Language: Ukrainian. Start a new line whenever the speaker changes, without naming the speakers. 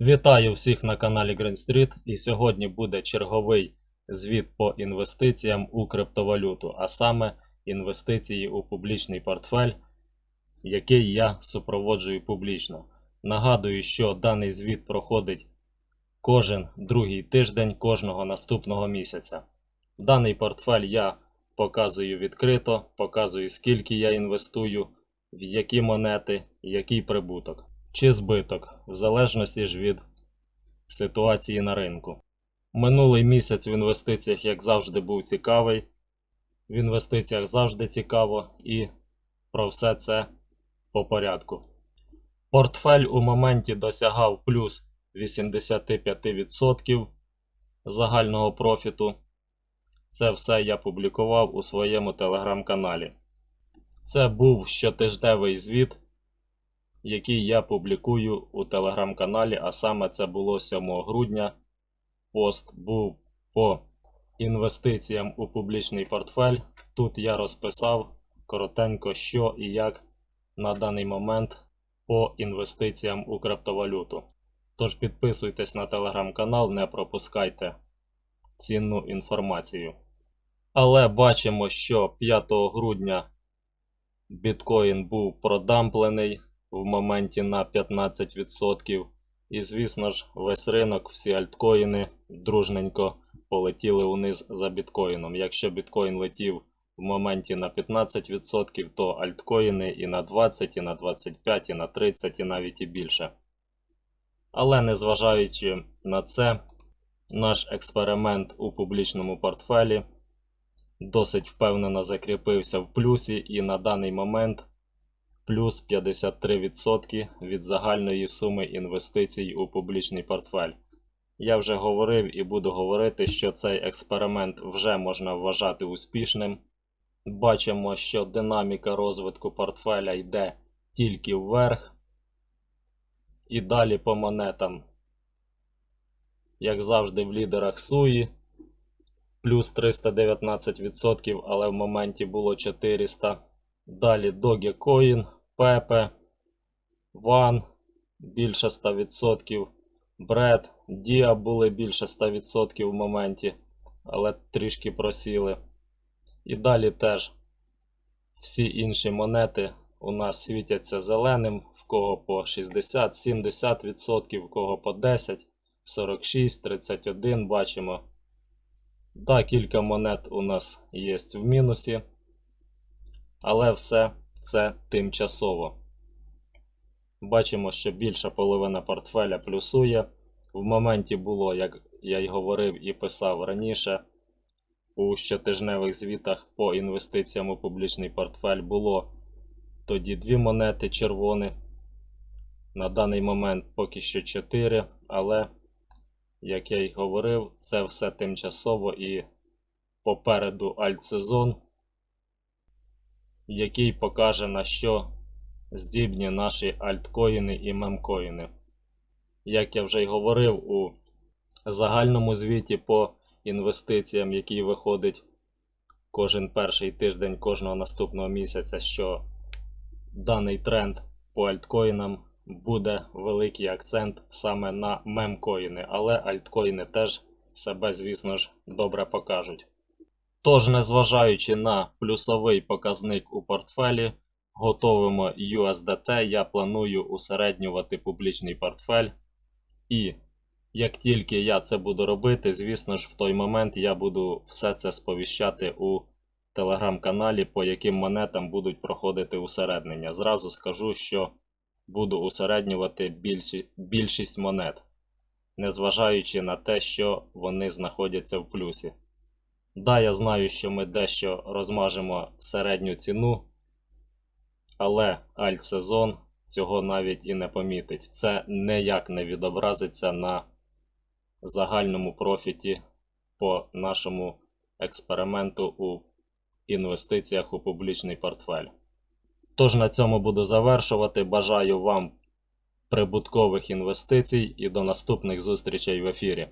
Вітаю всіх на каналі Green Street і сьогодні буде черговий звіт по інвестиціям у криптовалюту, а саме інвестиції у публічний портфель, який я супроводжую публічно. Нагадую, що даний звіт проходить кожен другий тиждень кожного наступного місяця. Даний портфель я показую відкрито, показую скільки я інвестую, в які монети, який прибуток чи збиток, в залежності ж від ситуації на ринку. Минулий місяць в інвестиціях, як завжди, був цікавий. В інвестиціях завжди цікаво і про все це по порядку. Портфель у моменті досягав плюс 85% загального профіту. Це все я публікував у своєму телеграм-каналі. Це був щотижневий звіт, який я публікую у телеграм-каналі, а саме це було 7 грудня. Пост був по інвестиціям у публічний портфель. Тут я розписав коротенько, що і як на даний момент по інвестиціям у криптовалюту. Тож підписуйтесь на телеграм-канал, не пропускайте цінну інформацію. Але бачимо, що 5 грудня біткоін був продамплений в моменті на 15%. І, звісно ж, весь ринок, всі альткоїни дружненько полетіли униз за біткоїном. Якщо біткоін летів в моменті на 15%, то альткоїни і на 20, і на 25, і на 30, і навіть і більше. Але незважаючи на це, наш експеримент у публічному портфелі досить впевнено закріпився в плюсі, і на даний момент плюс 53% від загальної суми інвестицій у публічний портфель. Я вже говорив і буду говорити, що цей експеримент вже можна вважати успішним. Бачимо, що динаміка розвитку портфеля йде тільки вверх. І далі по монетам. Як завжди, в лідерах Суї плюс 319%, але в моменті було 400. Далі Dogecoin, Pepe, One більше 100%, Bread, Dia були більше 100% в моменті, але трішки просіли. І далі теж всі інші монети у нас світяться зеленим, в кого по 60-70%, в кого по 10, 46, 31 бачимо. Да, кілька монет у нас є в мінусі. Але все це тимчасово. Бачимо, що більша половина портфеля плюсує. В моменті було, як я й говорив і писав раніше, у щотижневих звітах по інвестиціям у публічний портфель було тоді дві монети червоні. На даний момент поки що 4, але, як я й говорив, це все тимчасово і попереду альтсезон який покаже на що здібні наші альткоїни і мемкоїни. Як я вже й говорив у загальному звіті по інвестиціям, який виходить кожен перший тиждень кожного наступного місяця, що даний тренд по альткоїнам буде великий акцент саме на мемкоїни, але альткоїни теж себе, звісно ж, добре покажуть. Тож, незважаючи на плюсовий показник у портфелі, готовимо USDT, я планую усереднювати публічний портфель. І як тільки я це буду робити, звісно ж, в той момент я буду все це сповіщати у телеграм-каналі, по яким монетам будуть проходити усереднення. Зразу скажу, що буду усереднювати більші, більшість монет, незважаючи на те, що вони знаходяться в плюсі. Да, я знаю, що ми дещо розмажемо середню ціну, але альтсезон цього навіть і не помітить. Це ніяк не відобразиться на загальному профіті по нашому експерименту у інвестиціях у публічний портфель. Тож на цьому буду завершувати. Бажаю вам прибуткових інвестицій і до наступних зустрічей в ефірі.